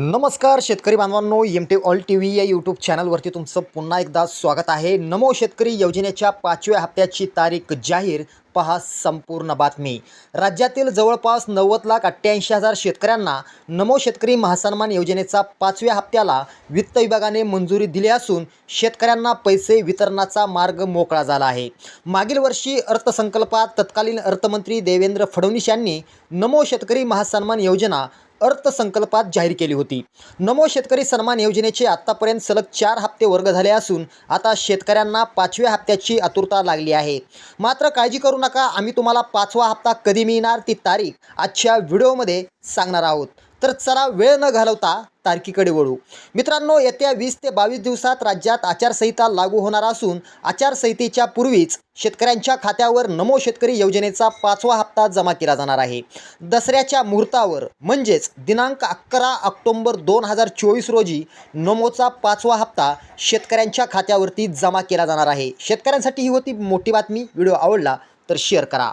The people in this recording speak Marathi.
नमस्कार शेतकरी बांधवांनो M T all T V या यूट्यूब चॅनलवरती तुमचं पुन्हा एकदा स्वागत आहे. नमो शेतकरी योजनेच्या पाचव्या हप्त्याची तारीख जाहीर. पहा संपूर्ण बातमी. राज्यातील जवळपास नव्वद लाख अठ्ठ्याऐंशी हजार शेतकऱ्यांना नमो शेतकरी महासन्मान योजनेचा पाचव्या हप्त्याला वित्त विभागाने मंजुरी दिली असून शेतकऱ्यांना पैसे वितरणाचा मार्ग मोकळा झाला आहे. मागील वर्षी अर्थसंकल्पात तत्कालीन अर्थमंत्री देवेंद्र फडणवीस यांनी नमो शेतकरी महासन्मान योजना अर्थसंकल्पात जाहीर केली होती. नमो शेतकरी सन्मान योजनेचे आत्तापर्यंत सलग चार हप्ते वर्ग झाले असून आता शेतकऱ्यांना पाचव्या हप्त्याची आतुरता लागली आहे. मात्र काळजी करू नका आम्ही तुम्हाला पाचवा हप्ता कधी मिळणार ती तारीख आजच्या व्हिडिओमध्ये सांगणार आहोत. तर चला वेळ न घालवता तारखीकडे वळू. मित्रांनो येत्या वीस ते बावीस दिवसात राज्यात आचारसंहिता लागू होणार असून आचारसंहितेच्या पूर्वीच शेतकऱ्यांच्या खात्यावर नमो शेतकरी योजनेचा पाचवा हप्ता जमा केला जाणार आहे. दसऱ्याच्या मुहूर्तावर म्हणजेच दिनांक अकरा ऑक्टोंबर दोन हजार चोवीस रोजी नमोचा पाचवा हप्ता शेतकऱ्यांच्या खात्यावरती जमा केला जाणार आहे. शेतकऱ्यांसाठी ही होती मोठी बातमी. व्हिडिओ आवडला तर शेअर करा.